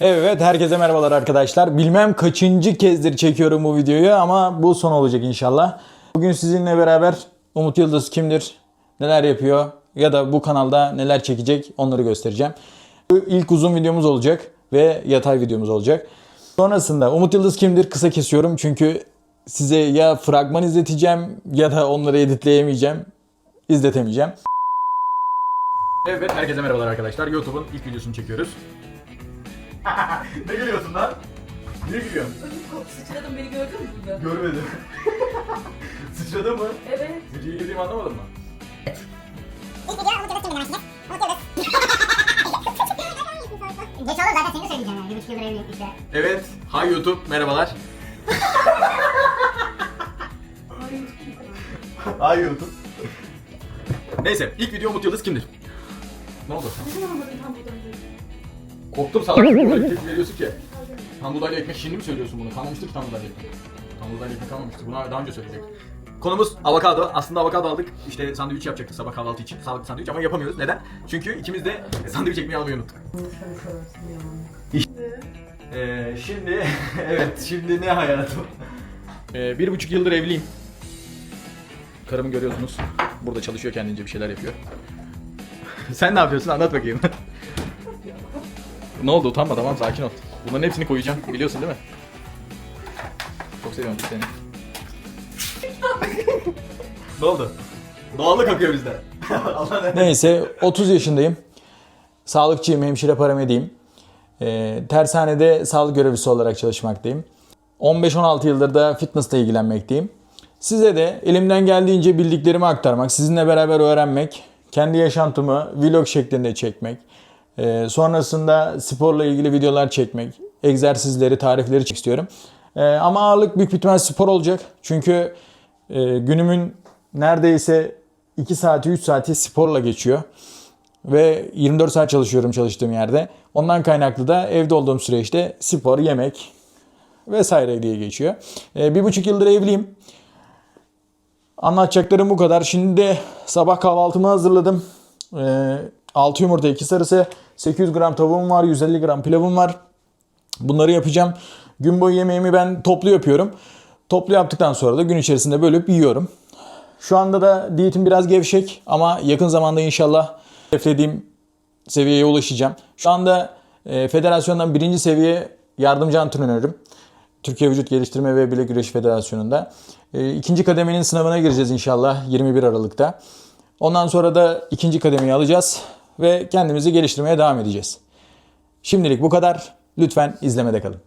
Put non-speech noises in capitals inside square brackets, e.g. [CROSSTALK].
Evet herkese merhabalar arkadaşlar. Bilmem kaçıncı kezdir çekiyorum bu videoyu ama bu son olacak inşallah. Bugün sizinle beraber Umut Yıldız kimdir, neler yapıyor ya da bu kanalda neler çekecek onları göstereceğim. İlk uzun videomuz olacak ve yatay videomuz olacak. Sonrasında Umut Yıldız kimdir kısa kesiyorum çünkü size ya fragman izleteceğim ya da onları editleyemeyeceğim, izletemeyeceğim. Evet herkese merhabalar arkadaşlar. YouTube'un ilk videosunu çekiyoruz. Ne gülüyorsun lan? Niye gülüyorsun? Sıçradım beni gördün mü burada? Görmedim. [LAUGHS] Sıçradı mı? Evet. Videoyu girdiğimi anlamadın mı? Geç olur zaten seni söyleyeceğim yani. Bir buçuk yıldır evlilik işte. Evet. Hi YouTube. Merhabalar. Hi YouTube. Neyse. ilk video Umut Yıldız kimdir? Ne oldu? Ne zaman tam buradan böyle? Korktum salak. Böyle tepki veriyorsun ki. Tam buğdaylı ekmek şimdi mi söylüyorsun bunu? Kalmamıştır ki tam buğdaylı ekmek. Tam buğdaylı ekmek kalmamıştır. Bunu daha önce söyleyecek. Konumuz avokado. Aslında avokado aldık. İşte sandviç yapacaktık sabah kahvaltı için. Sağlıklı sandviç ama yapamıyoruz. Neden? Çünkü ikimiz de sandviç ekmeği almayı unuttuk. Ee, şimdi [LAUGHS] evet şimdi ne hayatım? Ee, bir buçuk yıldır evliyim. Karımı görüyorsunuz. Burada çalışıyor kendince bir şeyler yapıyor. [LAUGHS] Sen ne yapıyorsun anlat bakayım. [LAUGHS] ne oldu utanma tamam sakin ol. Bunların hepsini koyacağım biliyorsun değil mi? Çok seviyorum seni. [LAUGHS] ne oldu? Doğallık akıyor bizde. [LAUGHS] Neyse 30 yaşındayım. Sağlıkçıyım, hemşire paramediyim. Ee, tersanede sağlık görevlisi olarak çalışmaktayım. 15-16 yıldır da fitnessle ilgilenmekteyim. Size de elimden geldiğince bildiklerimi aktarmak, sizinle beraber öğrenmek, kendi yaşantımı vlog şeklinde çekmek, e, sonrasında sporla ilgili videolar çekmek, egzersizleri, tarifleri çekmek istiyorum. E, ama ağırlık büyük ihtimal spor olacak. Çünkü e, günümün neredeyse 2 saati 3 saati sporla geçiyor. Ve 24 saat çalışıyorum çalıştığım yerde. Ondan kaynaklı da evde olduğum süreçte spor, yemek vesaire diye geçiyor. E, bir buçuk yıldır evliyim. Anlatacaklarım bu kadar. Şimdi de sabah kahvaltımı hazırladım. E, 6 yumurta 2 sarısı, 800 gram tavuğum var, 150 gram pilavım var. Bunları yapacağım. Gün boyu yemeğimi ben toplu yapıyorum. Toplu yaptıktan sonra da gün içerisinde bölüp yiyorum. Şu anda da diyetim biraz gevşek ama yakın zamanda inşallah hedeflediğim seviyeye ulaşacağım. Şu anda e, federasyondan birinci seviye yardımcı antrenörüm. Türkiye Vücut Geliştirme ve Bilek Güreşi Federasyonu'nda. E, ikinci kademenin sınavına gireceğiz inşallah 21 Aralık'ta. Ondan sonra da ikinci kademeyi alacağız ve kendimizi geliştirmeye devam edeceğiz. Şimdilik bu kadar. Lütfen izlemede kalın.